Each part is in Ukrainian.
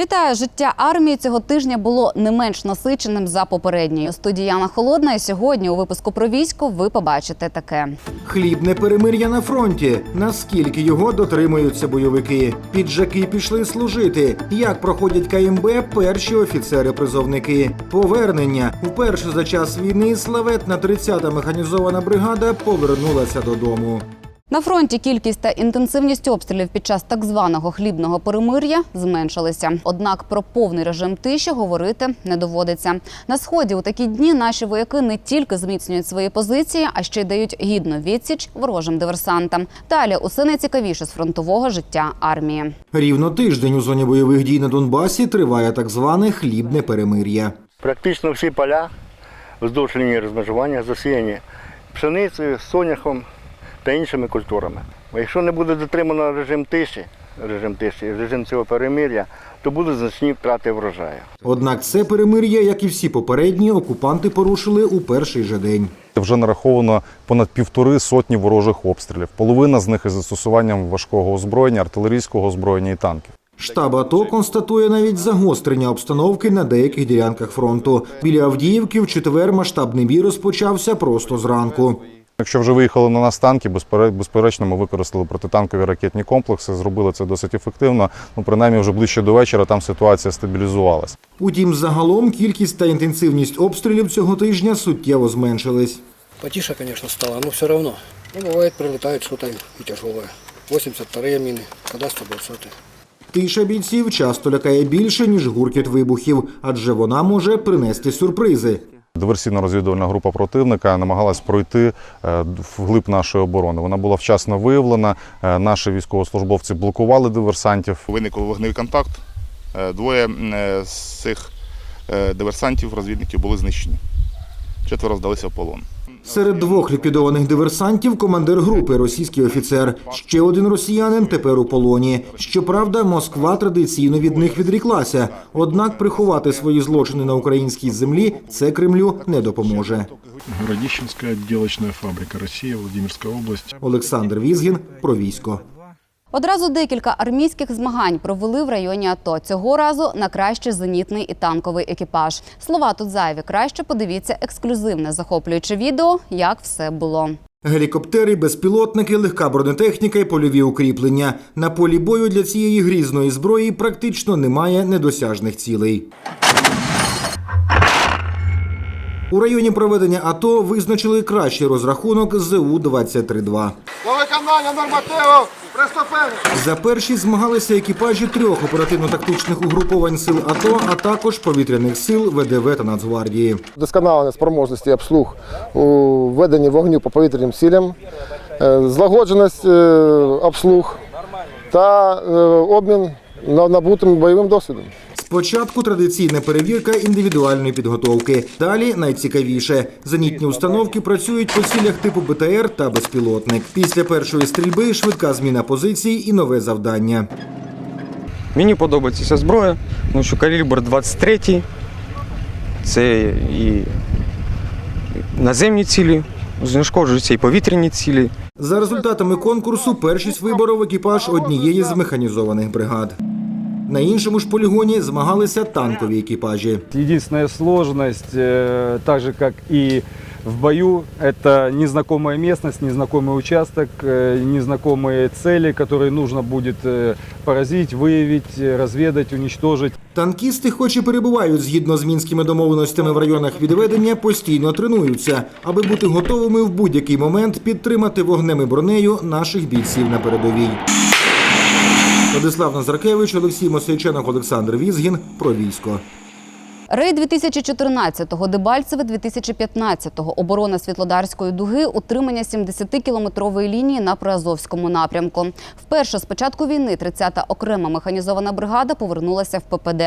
Вітаю! Життя армії цього тижня було не менш насиченим за попередній. У студії Яна Холодна. І сьогодні у випуску про військо ви побачите таке. Хлібне перемир'я на фронті. Наскільки його дотримуються бойовики? Піджаки пішли служити. Як проходять КМБ перші офіцери-призовники? Повернення вперше за час війни славетна 30-та механізована бригада повернулася додому. На фронті кількість та інтенсивність обстрілів під час так званого хлібного перемир'я зменшилися. Однак про повний режим тиші говорити не доводиться. На сході у такі дні наші вояки не тільки зміцнюють свої позиції, а ще й дають гідну відсіч ворожим диверсантам. Далі усе найцікавіше з фронтового життя армії. Рівно тиждень у зоні бойових дій на Донбасі триває так зване хлібне перемир'я. Практично всі поля вздовж лінії розмежування засіяні пшеницею, соняхом та іншими культурами. Бо якщо не буде дотримано режим тиші, режим тиші, режим цього перемир'я, то будуть значні втрати врожаю. Однак це перемир'я, як і всі попередні, окупанти порушили у перший же день. Вже нараховано понад півтори сотні ворожих обстрілів. Половина з них із застосуванням важкого озброєння, артилерійського озброєння і танків. Штаб АТО констатує навіть загострення обстановки на деяких ділянках фронту. Біля Авдіївки в четвер масштабний бій розпочався просто зранку. Якщо вже виїхали на нас танки, безпере- безперечно, ми використали протитанкові ракетні комплекси, зробили це досить ефективно. Ну, принаймні, вже ближче до вечора там ситуація стабілізувалась. Утім, загалом кількість та інтенсивність обстрілів цього тижня суттєво зменшились. Потише, конечно, стало, но все равно. Ну, бывает, прилетает что-то и тяжелое. 82-е мины, когда 120 Тиша бійців часто лякає більше, ніж гуркіт вибухів, адже вона може принести сюрпризи. Диверсійно-розвідувальна група противника намагалась пройти е, вглиб нашої оборони. Вона була вчасно виявлена. е, Наші військовослужбовці блокували диверсантів. Виник вогневий контакт. Е, Двоє з цих диверсантів, розвідників були знищені. Четверо здалися в полон. Серед двох ліквідованих диверсантів командир групи російський офіцер. Ще один росіянин тепер у полоні. Щоправда, Москва традиційно від них відріклася. Однак приховати свої злочини на українській землі це Кремлю не допоможе. Городіщенська відділочна фабрика Росія, Володимирська область. Олександр Візгін про військо. Одразу декілька армійських змагань провели в районі АТО. Цього разу на кращий зенітний і танковий екіпаж. Слова тут зайві. Краще подивіться ексклюзивне захоплююче відео, як все було. Гелікоптери, безпілотники, легка бронетехніка і польові укріплення. На полі бою для цієї грізної зброї практично немає недосяжних цілей. У районі проведення АТО визначили кращий розрахунок ЗУ-23-2. До виконання нормативів приступили. За перші змагалися екіпажі трьох оперативно-тактичних угруповань сил АТО, а також повітряних сил ВДВ та Нацгвардії. Досконалення спроможності обслуг у веденні вогню по повітряним цілям, е, злагодженість е, обслуг та е, обмін на- набутим бойовим досвідом. Спочатку традиційна перевірка індивідуальної підготовки. Далі найцікавіше. Зенітні установки працюють по цілях типу БТР та безпілотник. Після першої стрільби швидка зміна позицій і нове завдання. Мені подобається ця зброя, тому що калібр 23, це і наземні цілі, знешкоджуються і повітряні цілі. За результатами конкурсу першість виборов екіпаж однієї з механізованих бригад. На іншому ж полігоні змагалися танкові екіпажі. Единственная сложность, э, так же как и в бою, это незнакомая местность, незнакомый участок, э, незнакомые цели, которые нужно будет э, поразить, выявить, э, разведать, уничтожить. Танкісти, хоч і перебувають згідно з мінськими домовленостями в районах відведення, постійно тренуються, аби бути готовими в будь-який момент підтримати вогнем і бронею наших бійців на передовій. Владислав Назаркевич, Олексій Мосейченок, Олександр Візгін про військо. Рейд 2014-го, Дебальцеве 2015-го, оборона Світлодарської дуги, утримання 70-кілометрової лінії на Приазовському напрямку. Вперше з початку війни 30-та окрема механізована бригада повернулася в ППД.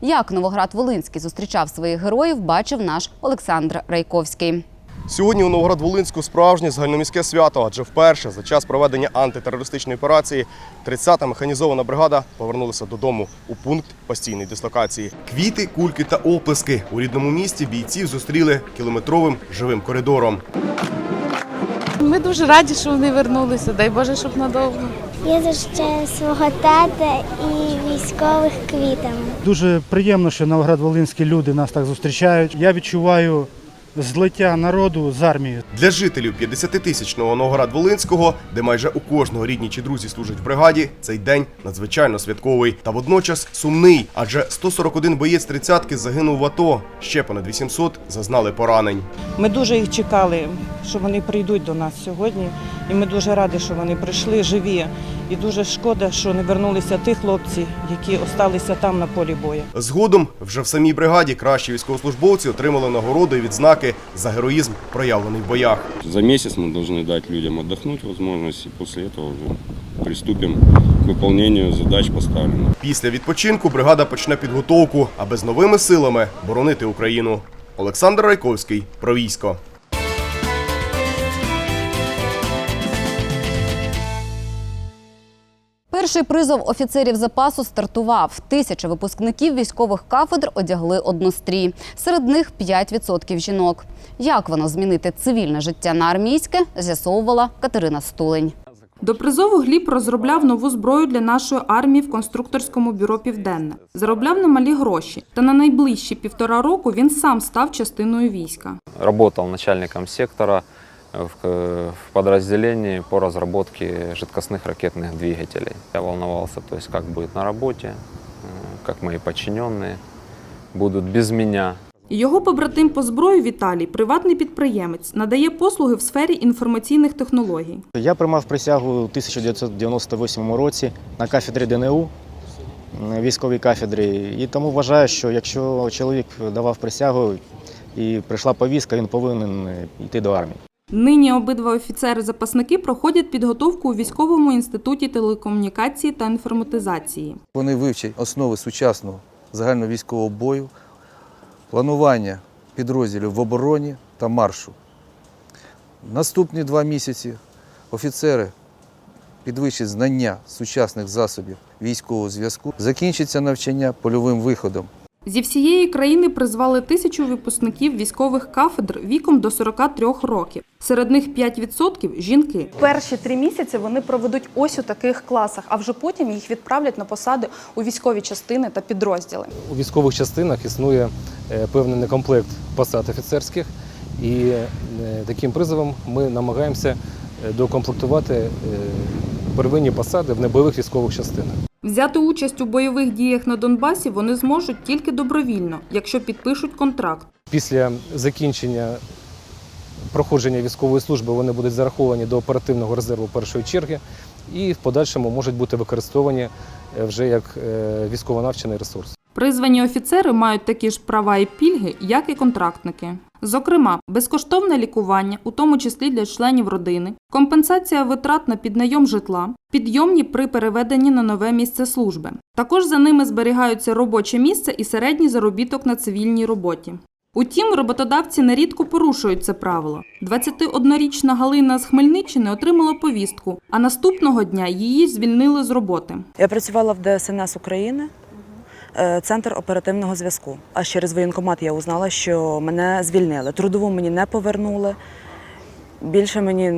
Як Новоград-Волинський зустрічав своїх героїв, бачив наш Олександр Райковський. Сьогодні у Новгород-Волинську справжнє загальноміське свято, адже вперше за час проведення антитерористичної операції 30-та механізована бригада повернулася додому у пункт постійної дислокації. Квіти, кульки та оплески у рідному місті бійців зустріли кілометровим живим коридором. Ми дуже раді, що вони вернулися. Дай Боже, щоб надовго. Я зустрічаю свого тата і військових квітами. Дуже приємно, що Новоград-Волинські люди нас так зустрічають. Я відчуваю злиття народу з армією. Для жителів 50-тисячного Новоград-Волинського, де майже у кожного рідні чи друзі служать в бригаді, цей день надзвичайно святковий та водночас сумний, адже 141 боєць тридцятки загинув в АТО. Ще понад 800 зазнали поранень. Ми дуже їх чекали, що вони прийдуть до нас сьогодні. І ми дуже раді, що вони прийшли живі. І дуже шкода, що не вернулися ті хлопці, які осталися там на полі бою. Згодом вже в самій бригаді кращі військовослужбовці отримали нагороди і відзнаки за героїзм, проявлений в боях. За месяц мы должны дать людям отдохнуть возможность, и после этого уже приступим к выполнению задач поставленных. Після відпочинку бригада почне підготовку, аби з новими силами боронити Україну. Олександр Райковський про військо. Перший призов офіцерів запасу стартував. Тисяча випускників військових кафедр одягли однострій. Серед них 5% жінок. Як воно змінити цивільне життя на армійське, з'ясовувала Катерина Стулень. До призову Гліб розробляв нову зброю для нашої армії в конструкторському бюро Південне. Заробляв немалі гроші. Та на найближчі півтора року він сам став частиною війська. Работал начальником сектора в, в подразделении по разработке жидкостных ракетных двигателей. Я волновался, то есть как будет на работе, э, как мои подчиненные будут без меня. Його побратим по зброї Віталій, приватний підприємець, надає послуги в сфері інформаційних технологій. Я приймав присягу у 1998 році на кафедрі ДНУ, м, військовій кафедрі. І тому вважаю, що якщо чоловік давав присягу і прийшла повістка, він повинен е, йти до армії. Нині обидва офіцери-запасники проходять підготовку у військовому інституті телекомунікації та інформатизації. Вони вивчать основи сучасного загальновійськового бою, планування підрозділів в обороні та маршу. Наступні два місяці офіцери підвищать знання сучасних засобів військового зв'язку. Закінчиться навчання польовим виходом. Зі всієї країни призвали тисячу випускників військових кафедр віком до 43 років. Серед них 5% – жінки. Перші три місяці вони проведуть ось у таких класах, а вже потім їх відправлять на посади у військові частини та підрозділи. У військових частинах існує е, певний некомплект посад офіцерських, і е, таким призовом ми намагаємося е, докомплектувати первинні посади в небойових військових частинах. Взяти участь у бойових діях на Донбасі вони зможуть тільки добровільно, якщо підпишуть контракт. Після закінчення проходження військової служби вони будуть зараховані до оперативного резерву першої черги і в подальшому можуть бути використовані е, вже як е, військово-навчений ресурс. Призвані офіцери мають такі ж права і пільги, як і контрактники. Зокрема, безкоштовне лікування, у тому числі для членів родини, компенсація витрат на піднайом житла, підйомні при переведенні на нове місце служби. Також за ними зберігаються робоче місце і середній заробіток на цивільній роботі. Утім, роботодавці нерідко порушують це правило. 21-річна Галина з Хмельниччини отримала повістку, а наступного дня її звільнили з роботи. Я працювала в ДСНС України, центр оперативного зв'язку. А через воєнкомат я узнала, що мене звільнили. Трудову мені не повернули. Більше мені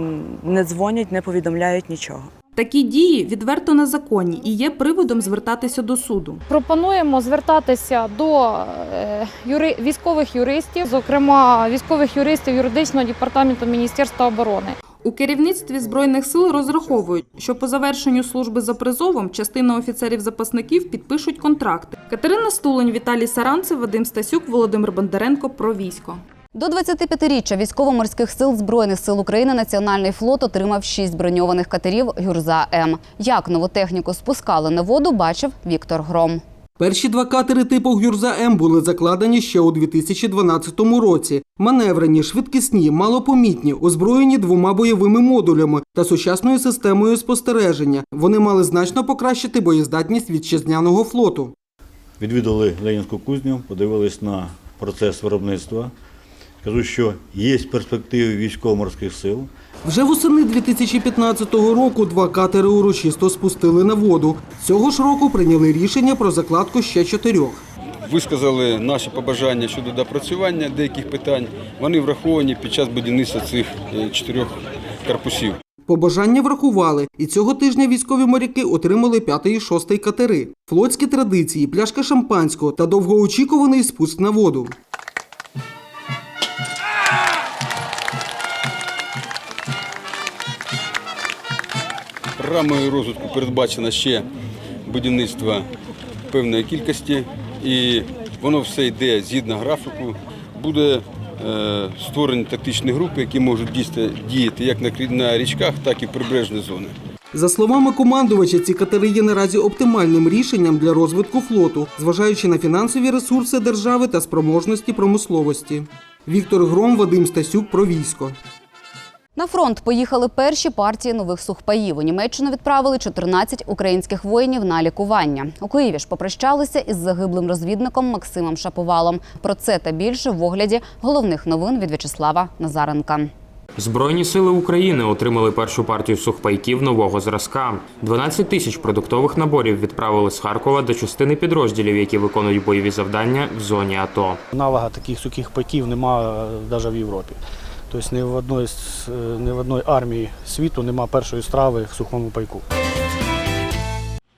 не дзвонять, не повідомляють нічого. Такі дії відверто незаконні і є приводом звертатися до суду. Пропонуємо звертатися до е, юри... військових юристів, зокрема військових юристів юридичного департаменту Міністерства оборони. У керівництві збройних сил розраховують, що по завершенню служби за призовом частина офіцерів-запасників підпишуть контракти. Катерина Стулень, Віталій Саранцев, Вадим Стасюк, Володимир Бондаренко про військо. До 25-річчя військово-морських сил Збройних сил України Національний флот отримав шість броньованих катерів «Гюрза М». Як нову техніку спускали на воду, бачив Віктор Гром. Перші два катери типу «Гюрза М» були закладені ще у 2012 році. Маневрені, швидкісні, малопомітні, озброєні двома бойовими модулями та сучасною системою спостереження. Вони мали значно покращити боєздатність вітчизняного флоту. Відвідали Ленінську кузню, подивились на процес виробництва. Кажу, що є перспективи військово-морських сил. Вже восени 2015 року два катери урочисто спустили на воду. Цього ж року прийняли рішення про закладку ще чотирьох. Висказали наші побажання щодо допрацювання деяких питань. Вони враховані під час будівництва цих е, чотирьох корпусів. Побажання врахували, і цього тижня військові моряки отримали п'ятий і шостий катери, флотські традиції, пляшка шампанського та довгоочікуваний спуск на воду. Програмою розвитку передбачено ще будівництво певної кількості, і воно все йде згідно графіку. Буде е, створені тактичні групи, які можуть діяти як на річках, так і прибережні зони. За словами командувача, ці катери є наразі оптимальним рішенням для розвитку флоту, зважаючи на фінансові ресурси держави та спроможності промисловості. Віктор Гром, Вадим Стасюк про військо. На фронт поїхали перші партії нових сухпаїв. У Німеччину відправили 14 українських воїнів на лікування. У Києві ж попрощалися із загиблим розвідником Максимом Шаповалом. Про це та більше в огляді головних новин від В'ячеслава Назаренка. Збройні сили України отримали першу партію сухпайків нового зразка. 12 тисяч продуктових наборів відправили з Харкова до частини підрозділів, які виконують бойові завдання в зоні АТО. Аналога таких сухих пайків немає навіть в Європі. Тобто ні в одної, з- е, ні в одної армії світу немає першої страви в сухому пайку.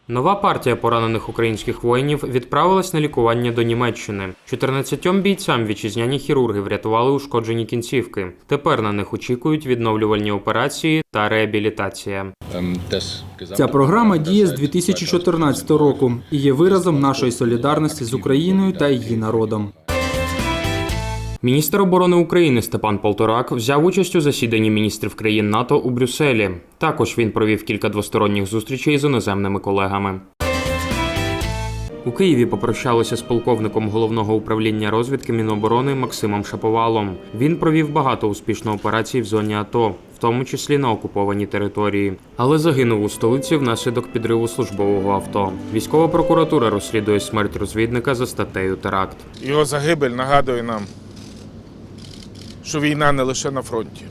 Нова партія поранених українських воїнів відправилась на лікування до Німеччини. 14 бійцям вітчизняні хірурги врятували ушкоджені кінцівки. Тепер на них очікують відновлювальні операції та реабілітація. Ця програма діє з 2014 року і є виразом нашої солідарності з Україною та її народом. Міністр оборони України Степан Полторак взяв участь у засіданні міністрів країн НАТО у Брюсселі. Також він провів кілька двосторонніх зустрічей з іноземними колегами. У Києві попрощалися з полковником головного управління розвідки Міноборони Максимом Шаповалом. Він провів багато успішно операцій в зоні АТО, в тому числі на окупованій території, але загинув у столиці внаслідок підриву службового авто. Військова прокуратура розслідує смерть розвідника за статтею теракт. Його загибель нагадує нам, що війна не лише на фронті.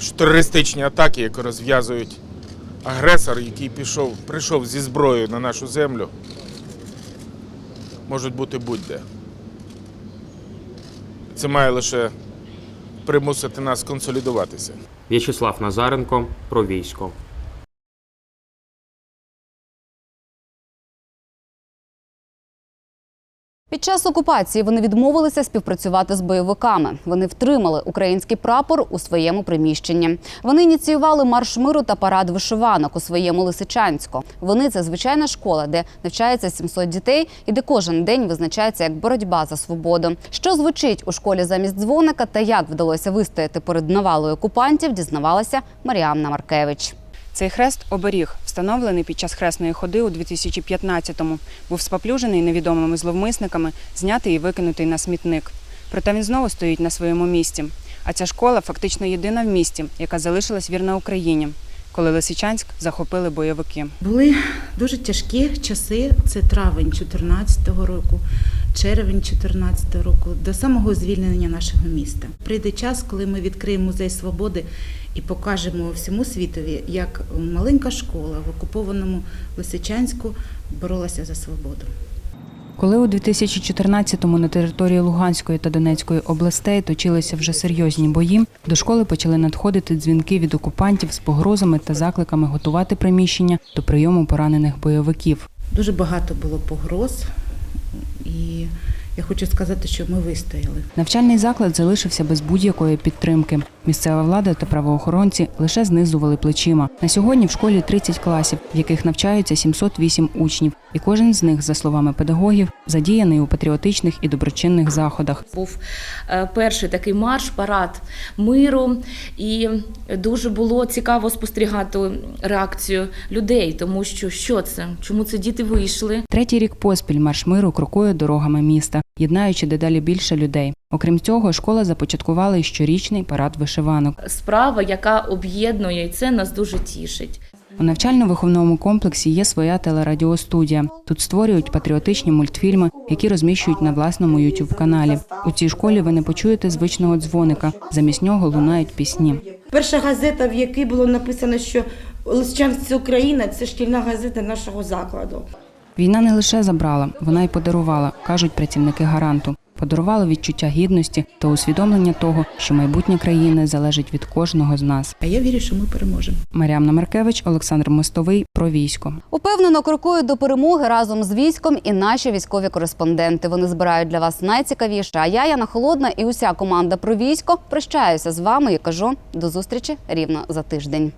Що терористичні атаки, які розв'язують агресор, який пішов, прийшов зі зброєю на нашу землю, можуть бути будь-де. Це має лише примусити нас консолідуватися. В'ячеслав Назаренко про військо. Під час окупації вони відмовилися співпрацювати з бойовиками. Вони втримали український прапор у своєму приміщенні. Вони ініціювали марш миру та парад вишиванок у своєму Лисичанську. Вони це звичайна школа, де навчається 700 дітей і де кожен день визначається як боротьба за свободу. Що звучить у школі замість дзвоника та як вдалося вистояти перед навалою окупантів, дізнавалася Маріанна Маркевич. Цей хрест оберіг, встановлений під час хресної ходи у 2015-му, був споплюжений невідомими зловмисниками, знятий і викинутий на смітник. Проте він знову стоїть на своєму місці. А ця школа фактично єдина в місті, яка залишилась вірна Україні, коли Лисичанськ захопили бойовики. Були дуже тяжкі часи. Це травень 2014 року, червень 2014 року, до самого звільнення нашого міста. Прийде час, коли ми відкриємо музей свободи і покажемо всьому світові, як маленька школа в окупованому Лисичанську боролася за свободу. Коли у 2014-му на території Луганської та Донецької областей точилися вже серйозні бої, до школи почали надходити дзвінки від окупантів з погрозами та закликами готувати приміщення до прийому поранених бойовиків. Дуже багато було погроз, і я хочу сказати, що ми вистояли. Навчальний заклад залишився без будь-якої підтримки. Місцева влада та правоохоронці лише знизували плечима. На сьогодні в школі 30 класів, в яких навчаються 708 учнів, і кожен з них, за словами педагогів, задіяний у патріотичних і доброчинних заходах. Був е, перший такий марш, парад миру, і дуже було цікаво спостерігати реакцію людей, тому що що це? Чому це діти вийшли? Третій рік поспіль марш миру крокує дорогами міста, єднаючи дедалі більше людей. Окрім цього, школа започаткувала й щорічний парад вишиванок. Справа, яка об'єднує, і це нас дуже тішить. У навчально-виховному комплексі є своя телерадіостудія. Тут створюють патріотичні мультфільми, які розміщують на власному youtube каналі. У цій школі ви не почуєте звичного дзвоника. Замість нього лунають пісні. Перша газета, в якій було написано, що це Україна, це шкільна газета нашого закладу. Війна не лише забрала, вона й подарувала, кажуть працівники гаранту. Подарувало відчуття гідності та усвідомлення того, що майбутнє країни залежить від кожного з нас. А я вірю, що ми переможемо. Мар'яна Маркевич, Олександр Мостовий про військо. Упевнено крокують до перемоги разом з військом і наші військові кореспонденти. Вони збирають для вас найцікавіше. А я, Яна Холодна, і уся команда про військо прощаюся з вами і кажу до зустрічі рівно за тиждень.